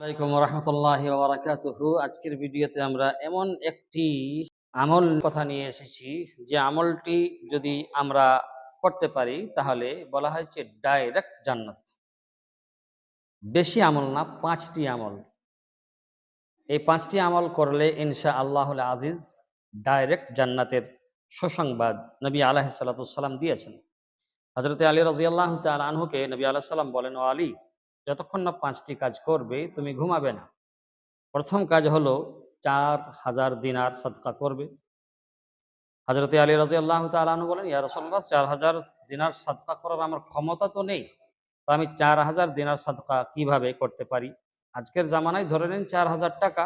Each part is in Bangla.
আসসালামাইকুম রহমতুল্লাহ আজকের ভিডিওতে আমরা এমন একটি আমল কথা নিয়ে এসেছি, যে আমলটি যদি আমরা করতে পারি, তাহলে বলা হয়েছে ডাইরেক্ট জান্নাত। বেশি আমল না, পাঁচটি আমল। এই পাঁচটি আমল করলে ইনশা আল্লাহ আজিজ ডাইরেক্ট জান্নাতের সুসংবাদ নবী আলাহ সাল্লাম দিয়েছেন। হজরত আলী রাজিয়াল্লাহ তাল আনহুকে নবী আলাহ সাল্লাম বলেন, ও আলী যতক্ষণ না পাঁচটি কাজ করবে, তুমি ঘুমাবে না। প্রথম কাজ হলো চার হাজার দিনার সদকা করবে। হজরত আলী রাজি আল্লাহ তালু বলেন, ইয়া রসল্লাহ চার হাজার দিনার সদকা করার আমার ক্ষমতা তো নেই। তো আমি চার হাজার দিনার সদকা কীভাবে করতে পারি? আজকের জামানায় ধরে নিন চার হাজার টাকা।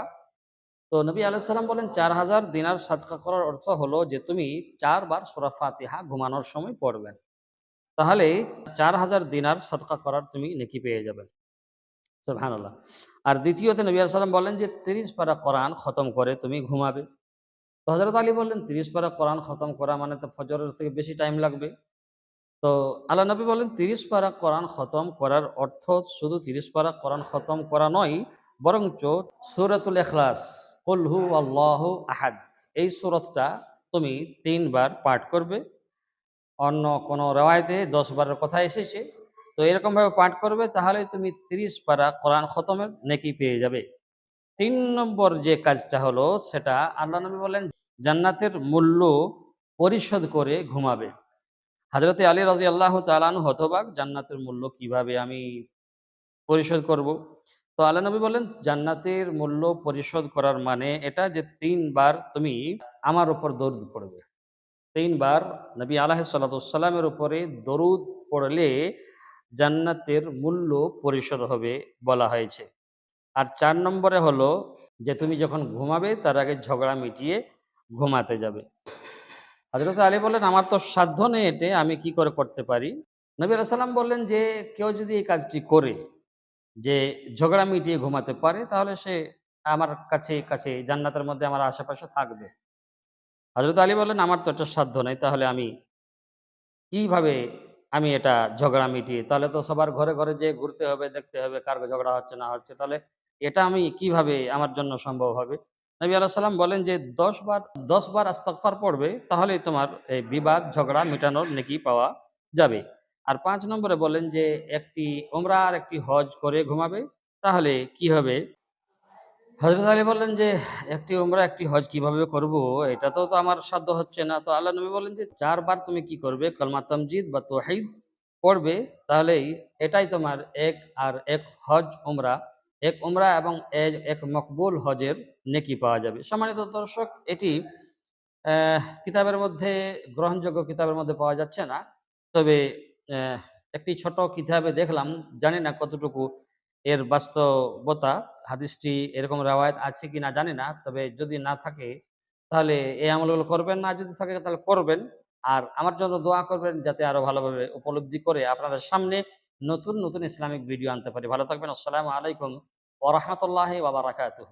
তো নবী আলাইসাল্লাম বলেন, চার হাজার দিনার সদকা করার অর্থ হলো যে, তুমি চারবার সুরা ফাতিহা ঘুমানোর সময় পড়বেন। তাহলে চার হাজার দিনার সদকা করার তুমি নেকি পেয়ে যাবেন সুবহানাল্লাহ। আর দ্বিতীয়তে নবী সাল্লাম বলেন যে, তিরিশ পারা কোরআন খতম করে তুমি ঘুমাবে। তো হজরত আলী বললেন, তিরিশ পারা কোরআন খতম করা মানে তো ফজরের থেকে বেশি টাইম লাগবে। তো আল্লাহ নবী বললেন তিরিশ পারা কোরআন খতম করার অর্থ শুধু তিরিশ পারা কোরআন খতম করা নয়, বরঞ্চ সুরাতুল এখলাস কলহু আল্লাহ আহাদ, এই সুরতটা তুমি তিনবার পাঠ করবে। অন্য কোনো রেওয়ায়তে দশ বারের কথা এসেছে। তো এরকমভাবে পাঠ করবে, তাহলে তুমি তিরিশ পারা কোরআন খতমের নেকি পেয়ে যাবে। তিন নম্বর যে কাজটা হলো, সেটা আল্লাহ নবী বলেন, জান্নাতের মূল্য পরিশোধ করে ঘুমাবে। হাজরতে আলী রাজি আল্লাহ তালানু হতবাক, জান্নাতের মূল্য কীভাবে আমি পরিশোধ করব? তো আল্লাহ নবী বলেন, জান্নাতের মূল্য পরিশোধ করার মানে এটা যে তিনবার তুমি আমার উপর দরুদ পড়বে। তিনবার নবী আলাহ সাল্লাতামের উপরে দরুদ পড়লে জান্নাতের মূল্য পরিশোধ হবে বলা হয়েছে। আর চার নম্বরে হলো যে তুমি যখন ঘুমাবে তার আগে ঝগড়া মিটিয়ে ঘুমাতে যাবে। হজরত আলী বললেন, আমার তো সাধ্য নেই এটে আমি কি করে করতে পারি? নবী সাল্লাম বললেন যে, কেউ যদি এই কাজটি করে, যে ঝগড়া মিটিয়ে ঘুমাতে পারে, তাহলে সে আমার কাছে কাছে জান্নাতের মধ্যে আমার আশেপাশে থাকবে। হজরত আলী বললেন, আমার তো একটা সাধ্য নেই, তাহলে আমি কীভাবে আমি এটা ঝগড়া মিটিয়ে, তাহলে তো সবার ঘরে ঘরে যে ঘুরতে হবে, দেখতে হবে কার ঝগড়া হচ্ছে না হচ্ছে, তাহলে এটা আমি কীভাবে আমার জন্য সম্ভব হবে? নবী আল্লাহ সাল্লাম বলেন যে, দশ বার দশ বার পড়বে, তাহলেই তোমার এই বিবাদ, ঝগড়া মেটানোর নেকি পাওয়া যাবে। আর পাঁচ নম্বরে বলেন যে, একটি ওমরা আর একটি হজ করে ঘুমাবে, তাহলে কি হবে? হজরত আলী বললেন যে, একটি ওমরা একটি হজ কীভাবে করব? এটা তো আমার সাধ্য হচ্ছে না। তো আল্লাহ নবী বলেন যে, চারবার তুমি কি করবে? কলমা তমজিদ বা তোহিদ পড়বে, তাহলেই এটাই তোমার এক আর এক হজ ওমরা এক ওমরা এবং এক মকবুল হজের নেকি পাওয়া যাবে। সম্মানিত দর্শক, এটি কিতাবের মধ্যে, গ্রহণযোগ্য কিতাবের মধ্যে পাওয়া যাচ্ছে না। তবে একটি ছোট কিতাবে দেখলাম, জানি না কতটুকু এর বাস্তবতা, হাদিসটি এরকম রেওয়ায়ত আছে কি না জানি না, তবে যদি না থাকে, তাহলে এই আমলগুলো করবেন, না যদি থাকে তাহলে করবেন। আর আমার জন্য দোয়া করবেন যাতে আরও ভালোভাবে উপলব্ধি করে আপনাদের সামনে নতুন নতুন ইসলামিক ভিডিও আনতে পারি। ভালো থাকবেন, আসসালামু আলাইকুম ওরহমতুল্লাহ বাবা রাকাতুহ